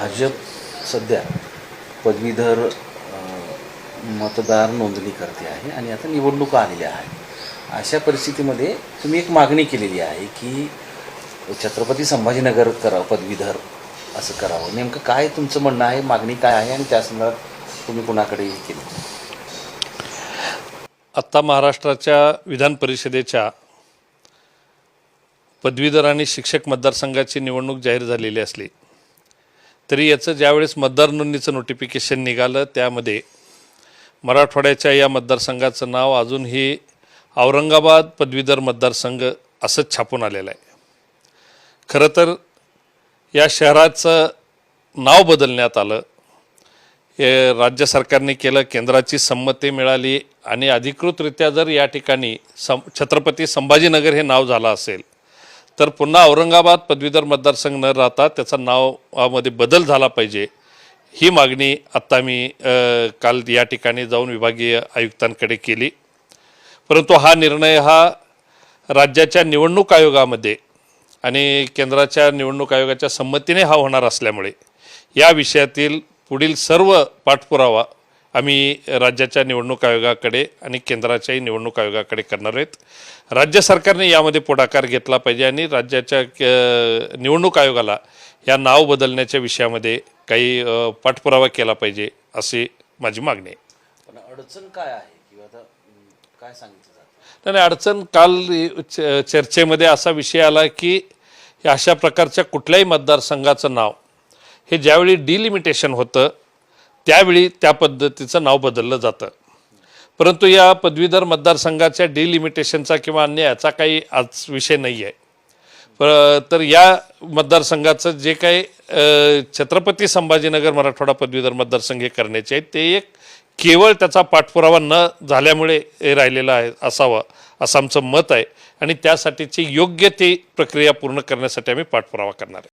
भाजप सध्या पदवीधर मतदार नोंदणी करते आहे आणि आता निवडणुका आलेल्या आहेत. अशा परिस्थितीमध्ये तुम्ही एक मागणी केलेली आहे की छत्रपती संभाजीनगर करावं पदवीधर असं करावं. नेमकं काय तुमचं म्हणणं आहे मागणी काय आहे आणि त्या संदर्भात तुम्ही कुणाकडे हे केली? आत्ता महाराष्ट्राच्या विधान परिषदेच्या पदवीधर आणि शिक्षक मतदारसंघाची निवडणूक जाहीर झालेली असली तरी याचं ज्यावेळेस मतदार नोंदणीचं नोटिफिकेशन निघालं त्यामध्ये मराठवाड्याच्या या मतदारसंघाचं नाव अजूनही औरंगाबाद पदवीधर मतदारसंघ असंच छापून आलेलं आहे. खरं तर या शहराचं नाव बदलण्यात आलं. हे राज्य सरकारने केलं केंद्राची संमती मिळाली आणि अधिकृतरित्या जर या ठिकाणी सं छत्रपती संभाजीनगर हे नाव झालं असेल तर पुन्हा औरंगाबाद पदवीधर मतदारसंघ न राहता त्याचा नावामध्ये बदल झाला पाहिजे ही मागणी आत्ता मी काल या ठिकाणी जाऊन विभागीय आयुक्तांकडे केली. परंतु हा निर्णय हा राज्याच्या निवडणूक आयोगामध्ये आणि केंद्राच्या निवडणूक आयोगाच्या संमतीने हा होणार असल्यामुळे या विषयातील पुढील सर्व पाठपुरावा आम्ही राज्याच्या निवडणूक आयोगाकडे आणि केंद्राच्याही निवडणूक आयोगाकडे करणार आहेत. राज्य सरकारने यामध्ये पुढाकार घेतला पाहिजे आणि राज्याच्या निवडणूक आयोगाला या नाव बदलण्याच्या विषयामध्ये काही पाठपुरावा केला पाहिजे अशी माझी मागणी आहे. पण अडचण काय आहे किंवा आता अं, काय सांगितलं जातं? नाही नाही, अडचण काल च- चर्चेमध्ये असा विषय आला की अशा प्रकारच्या कुठल्याही मतदारसंघाचं नाव हे ज्यावेळी डिलिमिटेशन होतं त्यावेळी त्या पद्धतीचं नाव बदललं जातं. परंतु या पदवीधर मतदारसंघाच्या डिलिमिटेशनचा किंवा अन्य याचा काही आज विषय नाही आहे तर या मतदारसंघाचं जे काही छत्रपती संभाजीनगर मराठवाडा पदवीधर मतदारसंघ हे करण्याचे आहेत ते एक केवळ त्याचा पाठपुरावा न झाल्यामुळे हे राहिलेला आहे असावा असं आमचं मत आहे. आणि त्यासाठीची योग्य ती प्रक्रिया पूर्ण करण्यासाठी आम्ही पाठपुरावा करणार आहे.